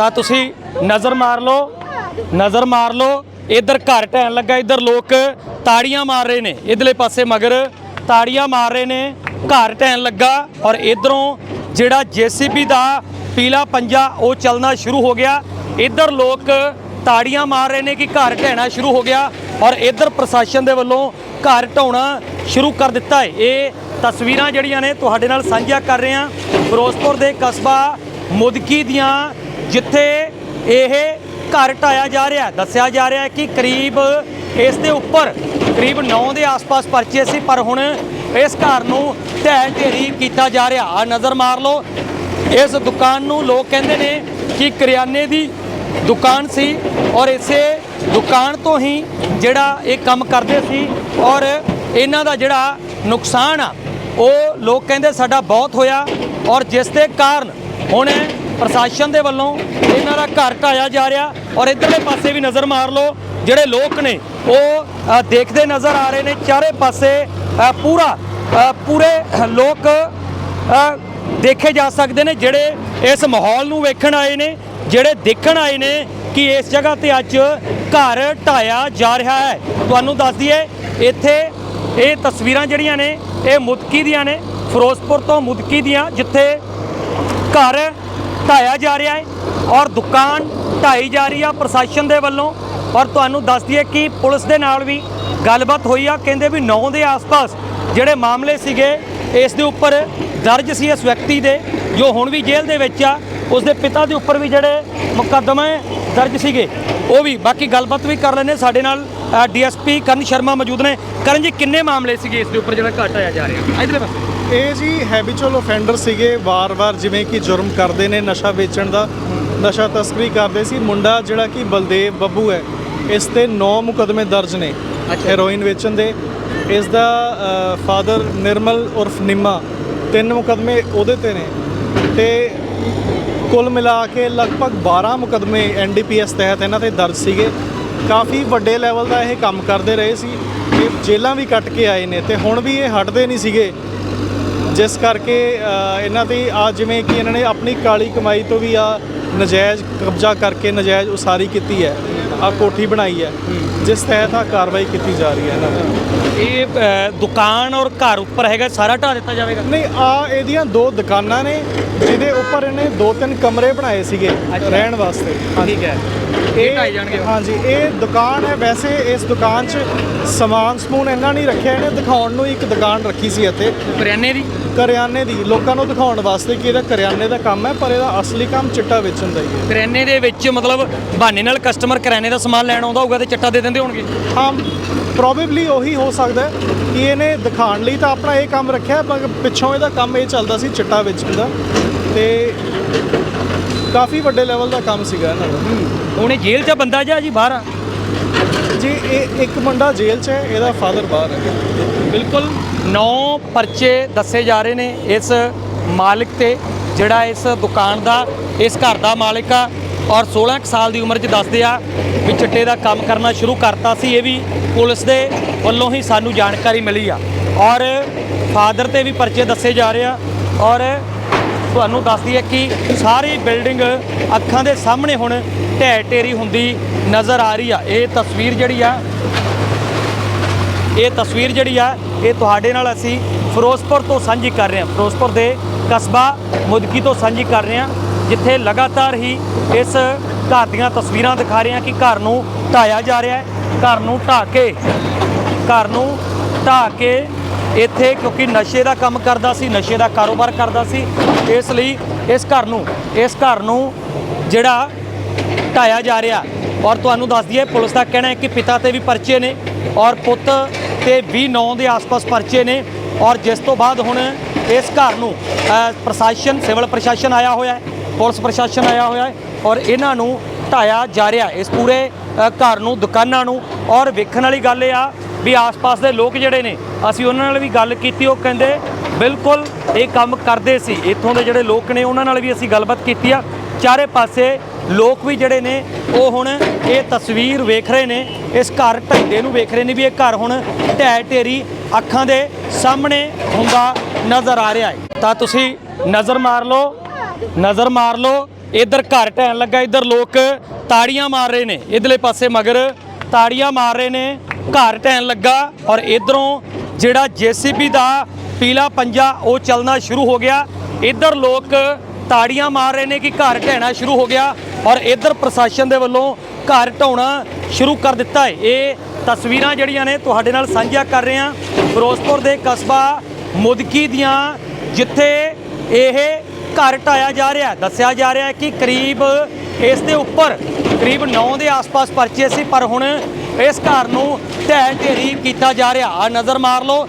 ਤਾਂ ਤੁਸੀਂ ਨਜ਼ਰ ਮਾਰ ਲਓ, ਨਜ਼ਰ ਮਾਰ ਲਓ। ਇੱਧਰ ਘਰ ਢਹਿਣ ਲੱਗਾ, ਇੱਧਰ ਲੋਕ ਤਾੜੀਆਂ ਮਾਰ ਰਹੇ ਨੇ। ਇਧਰਲੇ ਪਾਸੇ ਮਗਰ ਤਾੜੀਆਂ ਮਾਰ ਰਹੇ ਨੇ, ਘਰ ਢਹਿਣ ਲੱਗਾ ਔਰ ਇਧਰੋਂ ਜਿਹੜਾ ਜੀਸੀਬੀ ਦਾ ਪੀਲਾ ਪੰਜਾ, ਉਹ ਚੱਲਣਾ ਸ਼ੁਰੂ ਹੋ ਗਿਆ। ਇੱਧਰ ਲੋਕ ਤਾੜੀਆਂ ਮਾਰ ਰਹੇ ਨੇ ਕਿ ਘਰ ਢਹਿਣਾ ਸ਼ੁਰੂ ਹੋ ਗਿਆ ਔਰ ਇੱਧਰ ਪ੍ਰਸ਼ਾਸਨ ਦੇ ਵੱਲੋਂ ਘਰ ਢਾਉਣਾ ਸ਼ੁਰੂ ਕਰ ਦਿੱਤਾ ਹੈ। ਇਹ ਤਸਵੀਰਾਂ ਜਿਹੜੀਆਂ ਨੇ ਤੁਹਾਡੇ ਨਾਲ ਸਾਂਝਾ ਕਰ ਰਹੇ ਹਾਂ। ਫਿਰੋਜ਼ਪੁਰ ਦੇ ਕਸਬਾ ਮੁਦਕੀ ਦੀਆਂ ਜਿੱਥੇ ਇਹ ਘਰ ਢਾਇਆ ਜਾ ਰਿਹਾ ਦੱਸਿਆ ਜਾ ਰਿਹਾ ਹੈ ਕਿ ਕਰੀਬ ਇਸ ਦੇ ਉੱਪਰ, ਕਰੀਬ 9 ਦੇ ਆਸ-ਪਾਸ ਪਰਚੇ ਸੀ, ਪਰ ਹੁਣ ਇਸ ਘਰ ਨੂੰ ਢਹਿ ਢੇਰੀ ਕੀਤਾ ਜਾ ਰਿਹਾ ਆ ਨਜ਼ਰ ਮਾਰ ਲਓ, ਇਸ ਦੁਕਾਨ ਨੂੰ ਲੋਕ ਕਹਿੰਦੇ ਨੇ ਕਿ ਕਰਿਆਨੇ ਦੀ ਦੁਕਾਨ ਸੀ ਔਰ ਇਸੇ ਦੁਕਾਨ ਤੋਂ ਹੀ ਜਿਹੜਾ ਇਹ ਕੰਮ ਕਰਦੇ ਸੀ ਔਰ ਇਹਨਾਂ ਦਾ ਜਿਹੜਾ ਨੁਕਸਾਨ ਆ, ਉਹ ਲੋਕ ਕਹਿੰਦੇ ਸਾਡਾ ਬਹੁਤ ਹੋਇਆ ਔਰ ਜਿਸ ਦੇ ਕਾਰਨ ਹੁਣ ਪ੍ਰਸ਼ਾਸਨ ਦੇ ਵੱਲੋਂ ਇਹਨਾਂ ਦਾ ਘਰ ਢਾਇਆ ਜਾ ਰਿਹਾ ਔਰ ਇਧਰਲੇ ਪਾਸੇ ਵੀ ਨਜ਼ਰ ਮਾਰ ਲਓ, ਜਿਹੜੇ ਲੋਕ ਨੇ, ਉਹ ਦੇਖਦੇ ਨਜ਼ਰ ਆ ਰਹੇ ਨੇ, ਚਾਰੇ ਪਾਸੇ ਪੂਰਾ ਪੂਰੇ ਲੋਕ ਦੇਖੇ ਜਾ ਸਕਦੇ ਨੇ, ਜਿਹੜੇ ਇਸ ਮਾਹੌਲ ਨੂੰ ਵੇਖਣ ਆਏ ਨੇ, ਜਿਹੜੇ ਦੇਖਣ ਆਏ ਨੇ ਕਿ ਇਸ ਜਗ੍ਹਾ ਤੇ ਅੱਜ ਘਰ ਢਾਇਆ ਜਾ ਰਿਹਾ ਹੈ। ਤੁਹਾਨੂੰ ਦੱਸ ਦਈਏ, ਇੱਥੇ ਇਹ ਤਸਵੀਰਾਂ ਜਿਹੜੀਆਂ ਨੇ, ਇਹ ਮੁਦਕੀ ਦੀਆਂ ਨੇ, ਫਿਰੋਜ਼ਪੁਰ ਤੋਂ ਮੁਦਕੀ ਦੀਆਂ, ਜਿੱਥੇ ਘਰ ਢਾਇਆ ਜਾ ਰਿਹਾ ਹੈ ਔਰ ਦੁਕਾਨ ਢਾਈ ਜਾ ਰਹੀ ਆ ਪ੍ਰਸ਼ਾਸਨ ਦੇ ਵੱਲੋਂ ਔਰ ਤੁਹਾਨੂੰ ਦੱਸ ਦਈਏ ਕਿ ਪੁਲਿਸ ਦੇ ਨਾਲ ਵੀ ਗੱਲਬਾਤ ਹੋਈ ਆ, ਕਹਿੰਦੇ ਵੀ 9 ਦੇ ਆਸ-ਪਾਸ ਜਿਹੜੇ ਮਾਮਲੇ ਸੀਗੇ, ਇਸ ਦੇ ਉੱਪਰ ਦਰਜ ਸੀ ਇਸ ਵਿਅਕਤੀ ਦੇ, ਜੋ ਹੁਣ ਵੀ ਜੇਲ੍ਹ ਦੇ ਵਿੱਚ ਆ, ਉਸ ਦੇ ਪਿਤਾ ਦੇ ਉੱਪਰ ਵੀ ਜਿਹੜੇ ਮੁਕੱਦਮੇ ਦਰਜ ਸੀਗੇ, ਉਹ ਵੀ ਬਾਕੀ ਗੱਲਬਾਤ ਵੀ ਕਰ ਲੈਣੇ ਸਾਡੇ ਨਾਲ ਡੀਐਸਪੀ ਕਰਨ ਸ਼ਰਮਾ ਮੌਜੂਦ ਨੇ। ਕਰਨ ਜੀ, ਕਿੰਨੇ ਮਾਮਲੇ ਸੀਗੇ ਇਸ ਦੇ ਉੱਪਰ ਜਿਹੜਾ ਘਟ ਆਇਆ ਜਾ ਰਿਹਾ? ਇਧਰਲੇ ਪਾਸੇ। ਇਹ ਜੀ ਹੈਬਿਚੁਅਲ ਆਫੈਂਡਰ ਸੀਗੇ ਵਾਰ-ਵਾਰ ਜਿਵੇਂ ਕਿ ਜੁਰਮ ਕਰਦੇ ਨੇ ਨਸ਼ਾ ਵੇਚਣ ਦਾ ਨਸ਼ਾ ਤਸਕਰੀ ਕਰਦੇ ਸੀ। ਮੁੰਡਾ ਜਿਹੜਾ ਕਿ ਬਲਦੇਵ ਬੱਬੂ ਹੈ ਇਸ ਤੇ 9 ਮੁਕਦਮੇ ਦਰਜ ਨੇ ਹੈਰੋਇਨ ਵੇਚਣ ਦੇ। ਇਸ ਦਾ ਫਾਦਰ ਨਿਰਮਲ ਉਰਫ ਨਿੰਮਾ ਤਿੰਨ ਮੁਕਦਮੇ ਉਹਦੇ ਤੇ ਨੇ। ਤੇ ਕੁੱਲ ਮਿਲਾ ਕੇ ਲਗਭਗ 12 ਮੁਕਦਮੇ ਐਨਡੀਪੀਐਸ ਤਹਿਤ ਇਹਨਾਂ ਤੇ ਦਰਜ ਸੀਗੇ। ਕਾਫੀ ਵੱਡੇ ਲੈਵਲ ਦਾ ਇਹ ਕੰਮ ਕਰਦੇ ਰਹੇ ਸੀ। ਇਹ ਜੇਲ੍ਹਾਂ ਵੀ ਕੱਟ ਕੇ ਆਏ ਨੇ ਤੇ ਹੁਣ ਵੀ ਇਹ ਹਟਦੇ ਨਹੀਂ ਸੀਗੇ। ਜਿਸ ਕਰਕੇ ਇਹਨਾਂ ਦੀ ਆ ਜਿਵੇਂ ਕਿ ਇਹਨਾਂ ਨੇ ਆਪਣੀ ਕਾਲੀ ਕਮਾਈ ਤੋਂ ਵੀ ਆ ਨਜਾਇਜ਼ ਕਬਜ਼ਾ ਕਰਕੇ ਨਜਾਇਜ਼ ਉਸਾਰੀ ਕੀਤੀ ਹੈ ਆ ਕੋਠੀ ਬਣਾਈ ਹੈ ਜਿਸ ਤਹਿਤ ਆ ਕਾਰਵਾਈ ਕੀਤੀ ਜਾ ਰਹੀ ਹੈ ਇਹਨਾਂ ਤੇ ਇਹ ਦੁਕਾਨ ਔਰ ਘਰ ਉੱਪਰ ਹੈਗਾ ਸਾਰਾ ਢਾ ਦਿੱਤਾ ਜਾਵੇਗਾ? ਨਹੀਂ ਆ ਇਹਦੀਆਂ ਦੋ ਦੁਕਾਨਾਂ ਨੇ ਜਿਹਦੇ ਉੱਪਰ ਇਹਨੇ ਦੋ ਤਿੰਨ ਕਮਰੇ ਬਣਾਏ ਸੀਗੇ। ਰਹਿਣ ਵਾਸਤੇ। ਠੀਕ ਹੈ। ਇਹ ਢਾਈ ਜਾਣਗੇ ਹਾਂਜੀ ਇਹ ਦੁਕਾਨ ਹੈ ਵੈਸੇ ਇਸ ਦੁਕਾਨ 'ਚ ਸਮਾਨ ਸਮੂਨ ਇਹਨਾਂ ਨਹੀਂ ਰੱਖਿਆ ਇਹਨੇ ਦਿਖਾਉਣ ਨੂੰ ਇੱਕ ਦੁਕਾਨ ਰੱਖੀ ਸੀ ਇੱਥੇ। ਕਰਿਆਨੇ ਦੀ? ਕਰਿਆਨੇ ਦੀ ਲੋਕਾਂ ਨੂੰ ਦਿਖਾਉਣ ਵਾਸਤੇ ਕਿ ਇਹਦਾ ਕਰਿਆਨੇ ਦਾ ਕੰਮ ਹੈ ਪਰ ਇਹਦਾ ਅਸਲੀ ਕੰਮ ਚਿੱਟਾ ਵੇਚਣ ਦਾ ਹੀ ਹੈ। ਕਰਿਆਨੇ ਦੇ ਵਿੱਚ ਮਤਲਬ ਬਹਾਨੇ ਨਾਲ ਕਸਟਮਰ ਕਰਿਆਨੇ ਦਾ ਸਮਾਨ ਲੈਣ ਆਉਂਦਾ ਹੋਊਗਾ ਤੇ ਚੱਟਾ ਦੇ ਦਿੰਦੇ ਹੋਣਗੇ? ਹਾਂ ਪ੍ਰੋਬੇਬਲੀ ਉਹੀ ਹੋ ਸਕਦਾ ਹੈ ਕਿ ਇਹਨੇ ਦਿਖਾਉਣ ਲਈ ਤਾਂ ਆਪਣਾ ਇਹ ਕੰਮ ਰੱਖਿਆ ਪਰ ਪਿੱਛੋਂ ਇਹਦਾ ਕੰਮ ਇਹ ਚੱਲਦਾ ਸੀ ਚਿੱਟਾ ਵੇਚਣ ਦਾ ਤੇ ਕਾਫੀ ਵੱਡੇ ਲੈਵਲ ਦਾ ਕੰਮ ਸੀਗਾ ਇਹਨਾਂ ਦਾ। ਉਹਨੇ ਜੇਲ੍ਹ 'ਚ ਬੰਦਾ ਜਾਂ ਜੀ ਬਾਹਰ ਆ? ਜੀ, ਇਹ ਇੱਕ ਮੁੰਡਾ ਜੇਲ੍ਹ 'ਚ ਹੈ, ਇਹਦਾ ਫਾਦਰ ਬਾਹਰ ਹੈ ਬਿਲਕੁਲ 9 ਪਰਚੇ ਦੱਸੇ ਜਾ ਰਹੇ ਨੇ ਇਸ ਮਾਲਕ ਤੇ, ਜਿਹੜਾ ਇਸ ਦੁਕਾਨ ਦਾ, ਇਸ ਘਰ ਦਾ ਮਾਲਕ ਆ ਔਰ 16 ਕੁ ਸਾਲ ਦੀ ਉਮਰ 'ਚ ਦੱਸਦੇ ਆ ਵੀ ਚਿੱਟੇ ਦਾ ਕੰਮ ਕਰਨਾ ਸ਼ੁਰੂ ਕਰਤਾ ਸੀ, ਇਹ ਵੀ ਪੁਲਿਸ ਦੇ ਵੱਲੋਂ ਹੀ ਸਾਨੂੰ ਜਾਣਕਾਰੀ ਮਿਲੀ ਆ। ਔਰ ਫਾਦਰ ਤੇ ਵੀ ਪਰਚੇ ਦੱਸੇ ਜਾ ਰਹੇ ਆ ਔਰ ਤੁਹਾਨੂੰ ਦੱਸਦੀ ਹੈ ਕਿ ਸਾਰੀ ਬਿਲਡਿੰਗ ਅੱਖਾਂ ਦੇ ਸਾਹਮਣੇ ਹੁਣ ਢਹਿ ਢੇਰੀ ਹੁੰਦੀ ਨਜ਼ਰ ਆ ਰਹੀ ਆ। ਇਹ ਤਸਵੀਰ ਜਿਹੜੀ ਆ, ਇਹ ਤਸਵੀਰ ਜਿਹੜੀ ਆ, ਇਹ ਤੁਹਾਡੇ ਨਾਲ ਅਸੀਂ ਫਿਰੋਜ਼ਪੁਰ ਤੋਂ ਸਾਂਝੀ ਕਰ ਰਹੇ ਹਾਂ। ਫਿਰੋਜ਼ਪੁਰ ਦੇ ਕਸਬਾ ਮੁਦਕੀ ਤੋਂ ਸਾਂਝੀ ਕਰ ਰਹੇ ਹਾਂ, ਜਿੱਥੇ ਲਗਾਤਾਰ ਹੀ ਇਸ ਘਰ ਦੀਆਂ ਤਸਵੀਰਾਂ ਦਿਖਾ ਰਹੇ ਹਾਂ ਕਿ ਘਰ ਨੂੰ ਢਾਇਆ ਜਾ ਰਿਹਾ ਹੈ। ਘਰ ਨੂੰ ਢਾ ਕੇ, ਘਰ ਨੂੰ ਢਾ ਕੇ ਇੱਥੇ ਕਿਉਂਕਿ ਨਸ਼ੇ ਦਾ ਕੰਮ ਕਰਦਾ ਸੀ, ਨਸ਼ੇ ਦਾ ਕਾਰੋਬਾਰ ਕਰਦਾ ਸੀ ਇਸ ਲਈ ਇਸ ਘਰ ਨੂੰ, ਇਸ ਘਰ ਨੂੰ ਜਿਹੜਾ ਢਾਇਆ ਜਾ ਰਿਹਾ। ਔਰ ਤੁਹਾਨੂੰ ਦੱਸ ਦਈਏ, ਪੁਲਿਸ ਦਾ ਕਹਿਣਾ ਹੈ ਕਿ ਪਿਤਾ ਤੇ ਵੀ ਪਰਚੇ ਨੇ ਔਰ ਪੁੱਤ ਤੇ ਵੀ 9 ਦੇ ਆਸ-ਪਾਸ ਪਰਚੇ ਨੇ। ਔਰ ਜਿਸ ਤੋਂ ਬਾਅਦ ਹੁਣ ਇਸ ਘਰ ਨੂੰ ਪ੍ਰਸ਼ਾਸਨ, ਸਿਵਲ ਪ੍ਰਸ਼ਾਸਨ ਆਇਆ ਹੋਇਆ ਹੈ, ਪੁਲਿਸ ਪ੍ਰਸ਼ਾਸਨ ਆਇਆ ਹੋਇਆ ਹੈ ਔਰ ਇਹਨਾਂ ਨੂੰ ਢਾਇਆ ਜਾ ਰਿਹਾ ਇਸ ਪੂਰੇ ਘਰ ਨੂੰ, ਦੁਕਾਨਾਂ ਨੂੰ ਔਰ ਵੇਖਣ ਵਾਲੀ ਗੱਲ ਇਹ ਆ ਵੀ ਆਸ-ਪਾਸ ਦੇ ਲੋਕ ਜਿਹੜੇ ਨੇ, ਅਸੀਂ ਉਹਨਾਂ ਨਾਲ ਵੀ ਗੱਲ ਕੀਤੀ, ਉਹ ਕਹਿੰਦੇ ਬਿਲਕੁਲ ਇਹ ਕੰਮ ਕਰਦੇ ਸੀ। ਇੱਥੋਂ ਦੇ ਜਿਹੜੇ ਲੋਕ ਨੇ, ਉਹਨਾਂ ਨਾਲ ਵੀ ਅਸੀਂ ਗੱਲਬਾਤ ਕੀਤੀ ਆ। ਚਾਰੇ ਪਾਸੇ ਲੋਕ ਵੀ ਜਿਹੜੇ ਨੇ, ਉਹ ਹੁਣ ਇਹ ਤਸਵੀਰ ਵੇਖ ਰਹੇ ਨੇ। ਇਸ ਘਰ ਢਹਿੰਦੇ ਨੂੰ ਵੇਖ ਰਹੇ ਨੇ ਵੀ ਇਹ ਘਰ ਹੁਣ ਢਹਿ ਢੇਰੀ ਅੱਖਾਂ ਦੇ ਸਾਹਮਣੇ ਹੁੰਦਾ ਨਜ਼ਰ ਆ ਰਿਹਾ ਹੈ। ਤਾਂ ਤੁਸੀਂ ਨਜ਼ਰ ਮਾਰ ਲਓ, ਨਜ਼ਰ ਮਾਰ ਲਓ। ਇੱਧਰ ਘਰ ਢਹਿਣ ਲੱਗਾ, ਇੱਧਰ ਲੋਕ ਤਾੜੀਆਂ ਮਾਰ ਰਹੇ ਨੇ। ਇਧਰਲੇ ਪਾਸੇ ਮਗਰ ਤਾੜੀਆਂ ਮਾਰ ਰਹੇ ਨੇ, ਘਰ ਢਹਿਣ ਲੱਗਾ ਔਰ ਇਧਰੋਂ ਜਿਹੜਾ ਜੀਸੀਬੀ ਦਾ ਪੀਲਾ ਪੰਜਾ, ਉਹ ਚੱਲਣਾ ਸ਼ੁਰੂ ਹੋ ਗਿਆ। ਇੱਧਰ ਲੋਕ ਤਾੜੀਆਂ ਮਾਰ ਰਹੇ ਨੇ ਕਿ ਘਰ ਢਹਿਣਾ ਸ਼ੁਰੂ ਹੋ ਗਿਆ ਔਰ ਇੱਧਰ ਪ੍ਰਸ਼ਾਸਨ ਦੇ ਵੱਲੋਂ ਘਰ ਢਾਉਣਾ ਸ਼ੁਰੂ ਕਰ ਦਿੱਤਾ ਹੈ। ਇਹ ਤਸਵੀਰਾਂ ਜਿਹੜੀਆਂ ਨੇ ਤੁਹਾਡੇ ਨਾਲ ਸਾਂਝਾ ਕਰ ਰਹੇ ਹਾਂ। ਫਿਰੋਜ਼ਪੁਰ ਦੇ ਕਸਬਾ ਮੁਦਕੀ ਦੀਆਂ, ਜਿੱਥੇ ਇਹ ਘਰ ਢਾਇਆ ਜਾ ਰਿਹਾ ਦੱਸਿਆ ਜਾ ਰਿਹਾ ਹੈ ਕਿ ਕਰੀਬ ਇਸ ਦੇ ਉੱਪਰ ਕਰੀਬ 9 ਦੇ ਆਸ-ਪਾਸ ਪਰਚੇ ਸੀ, ਪਰ ਹੁਣ ਇਸ ਘਰ ਨੂੰ ਢਹਿ ਢੇਰੀ ਕੀਤਾ ਜਾ ਰਿਹਾ। ਆ ਨਜ਼ਰ ਮਾਰ ਲਓ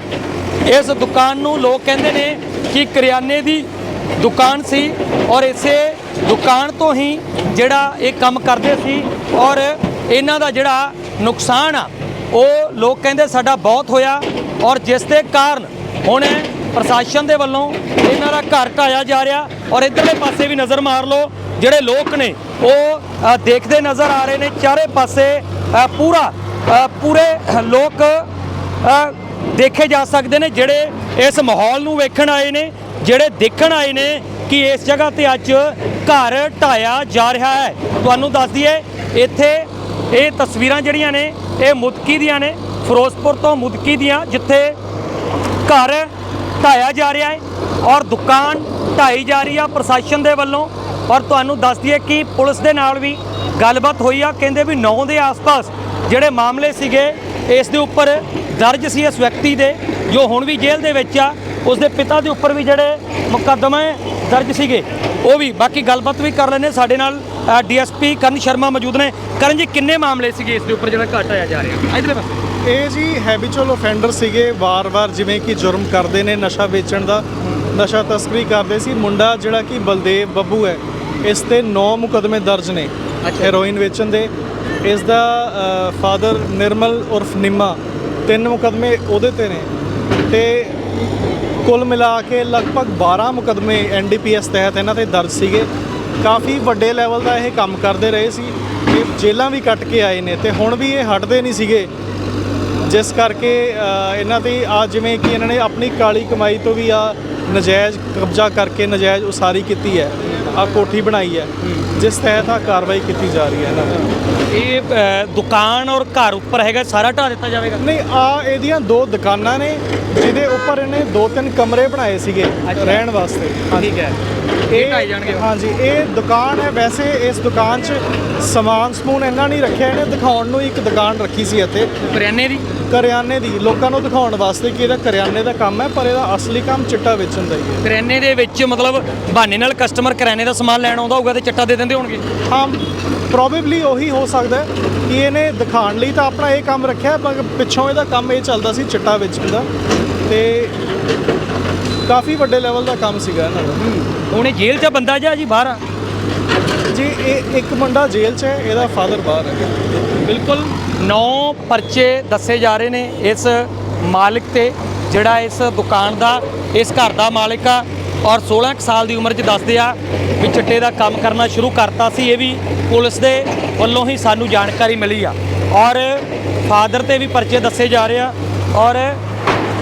ਇਸ ਦੁਕਾਨ ਨੂੰ ਲੋਕ ਕਹਿੰਦੇ ਨੇ ਕਿ ਕਰਿਆਨੇ ਦੀ ਦੁਕਾਨ ਸੀ ਔਰ ਇਸੇ ਦੁਕਾਨ ਤੋਂ ਹੀ ਜਿਹੜਾ ਇਹ ਕੰਮ ਕਰਦੇ ਸੀ ਔਰ ਇਹਨਾਂ ਦਾ ਜਿਹੜਾ ਨੁਕਸਾਨ ਆ, ਉਹ ਲੋਕ ਕਹਿੰਦੇ ਸਾਡਾ ਬਹੁਤ ਹੋਇਆ ਔਰ ਜਿਸ ਦੇ ਕਾਰਨ ਹੁਣ ਪ੍ਰਸ਼ਾਸਨ ਦੇ ਵੱਲੋਂ ਇਹਨਾਂ ਦਾ ਘਰ ਢਾਇਆ ਜਾ ਰਿਹਾ ਔਰ ਇਧਰਲੇ ਪਾਸੇ ਵੀ ਨਜ਼ਰ ਮਾਰ ਲਓ, ਜਿਹੜੇ ਲੋਕ ਨੇ, ਉਹ ਦੇਖਦੇ ਨਜ਼ਰ ਆ ਰਹੇ ਨੇ, ਚਾਰੇ ਪਾਸੇ ਪੂਰਾ ਪੂਰੇ ਲੋਕ ਦੇਖੇ ਜਾ ਸਕਦੇ ਨੇ ਜਿਹੜੇ ਇਸ ਮਾਹੌਲ ਨੂੰ ਵੇਖਣ ਆਏ ਨੇ, ਜਿਹੜੇ ਦੇਖਣ ਆਏ ਨੇ ਕਿ ਇਸ ਜਗ੍ਹਾ ਤੇ ਅੱਜ ਘਰ ਢਾਇਆ ਜਾ ਰਿਹਾ ਹੈ। ਤੁਹਾਨੂੰ ਦੱਸ ਦਈਏ, ਇੱਥੇ ਇਹ ਤਸਵੀਰਾਂ ਜਿਹੜੀਆਂ ਨੇ, ਇਹ ਮੁਦਕੀ ਦੀਆਂ ਨੇ, ਫਿਰੋਜ਼ਪੁਰ ਤੋਂ ਮੁਦਕੀ ਦੀਆਂ, ਜਿੱਥੇ ਘਰ ਢਾਇਆ ਜਾ ਰਿਹਾ ਹੈ ਔਰ ਦੁਕਾਨ ਢਾਈ ਜਾ ਰਹੀ ਆ ਪ੍ਰਸ਼ਾਸਨ ਦੇ ਵੱਲੋਂ। ਔਰ ਤੁਹਾਨੂੰ ਦੱਸ ਦਈਏ ਕਿ ਪੁਲਿਸ ਦੇ ਨਾਲ ਵੀ ਗੱਲਬਾਤ ਹੋਈ ਆ, ਕਹਿੰਦੇ ਵੀ 9 ਦੇ ਆਸ-ਪਾਸ ਜਿਹੜੇ ਮਾਮਲੇ ਸੀਗੇ, ਇਸ ਦੇ ਉੱਪਰ ਦਰਜ ਸੀ ਇਸ ਵਿਅਕਤੀ ਦੇ ਜੋ ਹੁਣ ਵੀ ਜੇਲ੍ਹ ਦੇ ਵਿੱਚ ਆ ਉਸ ਦੇ ਪਿਤਾ ਦੇ ਉੱਪਰ ਵੀ ਜਿਹੜੇ ਮੁਕੱਦਮੇ ਦਰਜ ਸੀਗੇ ਉਹ ਵੀ ਬਾਕੀ ਗੱਲਬਾਤ ਵੀ ਕਰ ਲੈਣੇ ਸਾਡੇ ਨਾਲ ਡੀਐਸਪੀ ਕਰਨ ਸ਼ਰਮਾ ਮੌਜੂਦ ਨੇ। ਕਰਨ ਜੀ ਕਿੰਨੇ ਮਾਮਲੇ ਸੀਗੇ ਇਸ ਦੇ ਉੱਪਰ ਜਿਹੜਾ ਘਟ ਆਇਆ ਜਾ ਰਿਹਾ? ਇਧਰਲੇ ਪਾਸੇ। ਇਹ ਜੀ ਹੈਬਿਚੁਅਲ ਆਫੈਂਡਰ ਸੀਗੇ ਵਾਰ-ਵਾਰ ਜਿਵੇਂ ਕਿ ਜੁਰਮ ਕਰਦੇ ਨੇ ਨਸ਼ਾ ਵੇਚਣ ਦਾ ਨਸ਼ਾ ਤਸਕਰੀ ਕਰਦੇ ਸੀ। ਮੁੰਡਾ ਜਿਹੜਾ ਕਿ ਬਲਦੇਵ ਬੱਬੂ ਹੈ ਇਸ ਤੇ 9 ਮੁਕਦਮੇ ਦਰਜ ਨੇ ਹੈਰੋਇਨ ਵੇਚਣ ਦੇ। ਇਸ ਦਾ ਫਾਦਰ ਨਿਰਮਲ ਉਰਫ ਨਿੰਮਾ ਤਿੰਨ ਮੁਕਦਮੇ ਉਹਦੇ ਤੇ ਨੇ ਤੇ ਕੁੱਲ ਮਿਲਾ ਕੇ ਲਗਭਗ 12 ਮੁਕਦਮੇ ਐਨਡੀਪੀਐਸ ਤਹਿਤ ਇਹਨਾਂ ਤੇ ਦਰਜ ਸੀਗੇ। ਕਾਫੀ ਵੱਡੇ ਲੈਵਲ ਦਾ ਇਹ ਕੰਮ ਕਰਦੇ ਰਹੇ ਸੀ ਇਹ ਜੇਲ੍ਹਾਂ ਵੀ ਕੱਟ ਕੇ ਆਏ ਨੇ ਤੇ ਹੁਣ ਵੀ ਇਹ ਹਟਦੇ ਨਹੀਂ ਸੀਗੇ। ਜਿਸ ਕਰਕੇ ਇਹਨਾਂ ਤੇ ਆ ਜਿਵੇਂ ਕਿ ਇਹਨਾਂ ਨੇ ਆਪਣੀ ਕਾਲੀ ਕਮਾਈ ਤੋਂ ਵੀ ਆ ਨਜਾਇਜ਼ ਕਬਜ਼ਾ ਕਰਕੇ ਨਜਾਇਜ਼ ਉਸਾਰੀ ਕੀਤੀ ਹੈ ਆ ਕੋਠੀ ਬਣਾਈ ਹੈ ਜਿਸ ਤਹਿਤ ਆ ਕਾਰਵਾਈ ਕੀਤੀ ਜਾ ਰਹੀ ਹੈ ਇਹਨਾਂ ਤੇ ਇਹ ਅ, ਦੁਕਾਨ ਔਰ ਘਰ ਉੱਪਰ ਹੈਗਾ ਸਾਰਾ ਢਾ ਦਿੱਤਾ ਜਾਵੇਗਾ? ਨਹੀਂ ਆ ਇਹਦੀਆਂ ਦੋ ਦੁਕਾਨਾਂ ਨੇ ਜਿਹਦੇ ਉੱਪਰ ਇਹਨੇ ਦੋ ਤਿੰਨ ਕਮਰੇ ਬਣਾਏ ਸੀਗੇ ਅੱਛਾ। ਰਹਿਣ ਵਾਸਤੇ। ਠੀਕ ਹੈ। ਇਹ ਢਾਏ ਜਾਣਗੇ। ਹਾਂਜੀ ਇਹ ਦੁਕਾਨ ਹੈ ਵੈਸੇ ਇਸ ਦੁਕਾਨ 'ਚ ਸਮਾਨ ਸਮੂਨ ਇੰਨਾ ਨਹੀਂ ਰੱਖਿਆ ਇਹਨੇ ਦਿਖਾਉਣ ਨੂੰ ਇੱਕ ਦੁਕਾਨ ਰੱਖੀ ਸੀ ਇੱਥੇ। ਕਰਿਆਨੇ ਦੀ? ਕਰਿਆਨੇ ਦੀ ਲੋਕਾਂ ਨੂੰ ਦਿਖਾਉਣ ਵਾਸਤੇ ਕਿ ਇਹਦਾ ਕਰਿਆਨੇ ਦਾ ਕੰਮ ਹੈ ਪਰ ਇਹਦਾ ਅਸਲੀ ਕੰਮ ਚਿੱਟਾ ਵੇਚਣ ਦਾ ਹੀ ਹੈ। ਕਰਿਆਨੇ ਦੇ ਵਿੱਚ ਮਤਲਬ ਬਹਾਨੇ ਨਾਲ ਕਸਟਮਰ ਕਰਿਆਨੇ ਦਾ ਸਮਾਨ ਲੈਣ ਆਉਂਦਾ ਹੋਊਗਾ ਤੇ ਚੱਟਾ ਦੇ ਦਿੰਦੇ ਹੋਣਗੇ? ਹਾਂ ਪ੍ਰੋਬੇਬਲੀ ਉਹੀ ਹੋ ਸਕਦਾ ਕਿ ਇਹਨੇ ਦਿਖਾਉਣ ਲਈ ਤਾਂ ਆਪਣਾ ਇਹ ਕੰਮ ਰੱਖਿਆ ਪਰ ਪਿੱਛੋਂ ਇਹਦਾ ਕੰਮ ਇਹ ਚੱਲਦਾ ਸੀ ਚਿੱਟਾ ਵੇਚਣ ਦਾ ਤੇ ਕਾਫੀ ਵੱਡੇ ਲੈਵਲ ਦਾ ਕੰਮ ਸੀਗਾ ਇਹਨਾਂ ਦਾ। ਹੁਣ ਇਹ ਜੇਲ੍ਹ 'ਚ ਬੰਦਾ ਜਾਂ ਜੀ ਬਾਹਰ ਆ। ਜੀ ਇਹ ਇੱਕ ਮੁੰਡਾ ਜੇਲ੍ਹ 'ਚ ਹੈ ਇਹਦਾ ਫਾਦਰ ਬਾਹਰ ਹੈ। ਬਿਲਕੁਲ। 9 ਪਰਚੇ ਦੱਸੇ ਜਾ ਰਹੇ ਨੇ ਇਸ ਮਾਲਕ ਤੇ, ਜਿਹੜਾ ਇਸ ਦੁਕਾਨ ਦਾ, ਇਸ ਘਰ ਦਾ ਮਾਲਕ ਆ। ਔਰ 16 ਕੁ ਸਾਲ ਦੀ ਉਮਰ 'ਚ ਦੱਸਦੇ ਆ ਵੀ ਚਿੱਟੇ ਦਾ ਕੰਮ ਕਰਨਾ ਸ਼ੁਰੂ ਕਰਤਾ ਸੀ। ਇਹ ਵੀ ਪੁਲਿਸ ਦੇ ਵੱਲੋਂ ਹੀ ਸਾਨੂੰ ਜਾਣਕਾਰੀ ਮਿਲੀ ਆ। ਔਰ ਫਾਦਰ ਤੇ ਵੀ ਪਰਚੇ ਦੱਸੇ ਜਾ ਰਹੇ ਆ। ਔਰ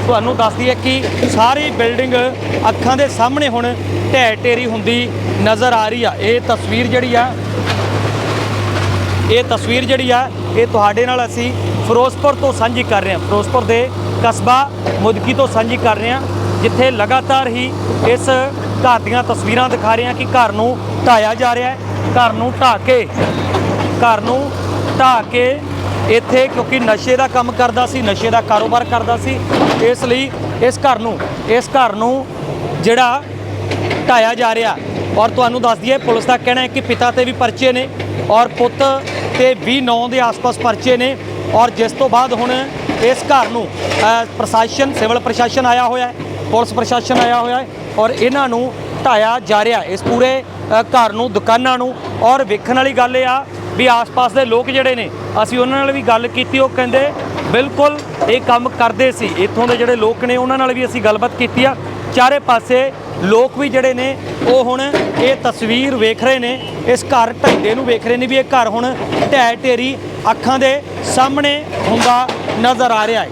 ਤੁਹਾਨੂੰ ਦੱਸਦੀ ਹੈ ਕਿ ਸਾਰੀ ਬਿਲਡਿੰਗ ਅੱਖਾਂ ਦੇ ਸਾਹਮਣੇ ਹੁਣ ਢਹਿ ਢੇਰੀ ਹੁੰਦੀ ਨਜ਼ਰ ਆ ਰਹੀ ਆ। ਇਹ ਤਸਵੀਰ ਜਿਹੜੀ ਆ ਇਹ ਤਸਵੀਰ ਜਿਹੜੀ ਆ, ਇਹ ਤੁਹਾਡੇ ਨਾਲ ਅਸੀਂ ਫਿਰੋਜ਼ਪੁਰ ਤੋਂ ਸਾਂਝੀ ਕਰ ਰਹੇ ਹਾਂ। ਫਿਰੋਜ਼ਪੁਰ ਦੇ ਕਸਬਾ ਮੁਦਕੀ ਤੋਂ ਸਾਂਝੀ ਕਰ ਰਹੇ ਹਾਂ, ਜਿੱਥੇ ਲਗਾਤਾਰ ਹੀ ਇਸ ਘਰ ਦੀਆਂ ਤਸਵੀਰਾਂ ਦਿਖਾ ਰਹੇ ਹਾਂ ਕਿ ਘਰ ਨੂੰ ਢਾਇਆ ਜਾ ਰਿਹਾ ਹੈ। ਘਰ ਨੂੰ ਢਾ ਕੇ, ਘਰ ਨੂੰ ਢਾ ਕੇ ਇੱਥੇ ਕਿਉਂਕਿ ਨਸ਼ੇ ਦਾ ਕੰਮ ਕਰਦਾ ਸੀ, ਨਸ਼ੇ ਦਾ ਕਾਰੋਬਾਰ ਕਰਦਾ ਸੀ, ਇਸ ਲਈ ਇਸ ਘਰ ਨੂੰ, ਇਸ ਘਰ ਨੂੰ ਜਿਹੜਾ ਢਾਇਆ ਜਾ ਰਿਹਾ। ਔਰ ਤੁਹਾਨੂੰ ਦੱਸ ਦਈਏ, ਪੁਲਿਸ ਦਾ ਕਹਿਣਾ ਹੈ ਕਿ ਪਿਤਾ ਤੇ ਵੀ ਪਰਚੇ ਨੇ ਔਰ ਪੁੱਤ ਤੇ ਵੀ 9 ਦੇ ਆਸ-ਪਾਸ ਪਰਚੇ ਨੇ ਔਰ ਜਿਸ ਤੋਂ ਬਾਅਦ ਹੁਣ ਇਸ ਘਰ ਨੂੰ ਪ੍ਰਸ਼ਾਸਨ, ਸਿਵਲ ਪ੍ਰਸ਼ਾਸਨ ਆਇਆ ਹੋਇਆ ਹੈ, ਪੁਲਿਸ ਪ੍ਰਸ਼ਾਸਨ ਆਇਆ ਹੋਇਆ ਹੈ ਔਰ ਇਹਨਾਂ ਨੂੰ ਢਾਇਆ ਜਾ ਰਿਹਾ ਇਸ ਪੂਰੇ ਘਰ ਨੂੰ, ਦੁਕਾਨਾਂ ਨੂੰ ਔਰ ਵੇਖਣ ਵਾਲੀ ਗੱਲ ਇਹ ਆ ਵੀ ਆਸ-ਪਾਸ ਦੇ ਲੋਕ ਜਿਹੜੇ ਨੇ, ਅਸੀਂ ਉਹਨਾਂ ਨਾਲ ਵੀ ਗੱਲ ਕੀਤੀ, ਉਹ ਕਹਿੰਦੇ ਬਿਲਕੁਲ ਇਹ ਕੰਮ ਕਰਦੇ ਸੀ, ਇੱਥੋਂ ਦੇ ਜਿਹੜੇ ਲੋਕ ਨੇ ਉਹਨਾਂ ਨਾਲ ਵੀ ਅਸੀਂ ਗੱਲਬਾਤ ਕੀਤੀ ਆ, ਚਾਰੇ ਪਾਸੇ ਲੋਕ ਵੀ ਜਿਹੜੇ ਨੇ, ਉਹ ਹੁਣ ਇਹ ਤਸਵੀਰ ਵੇਖ ਰਹੇ ਨੇ, ਇਸ ਘਰ ਢਹਿੰਦੇ ਨੂੰ ਵੇਖ ਰਹੇ ਨੇ ਵੀ ਇਹ ਘਰ ਹੁਣ ਢਹਿ ਢੇਰੀ ਅੱਖਾਂ ਦੇ ਸਾਹਮਣੇ ਹੁੰਦਾ ਨਜ਼ਰ ਆ ਰਿਹਾ ਹੈ।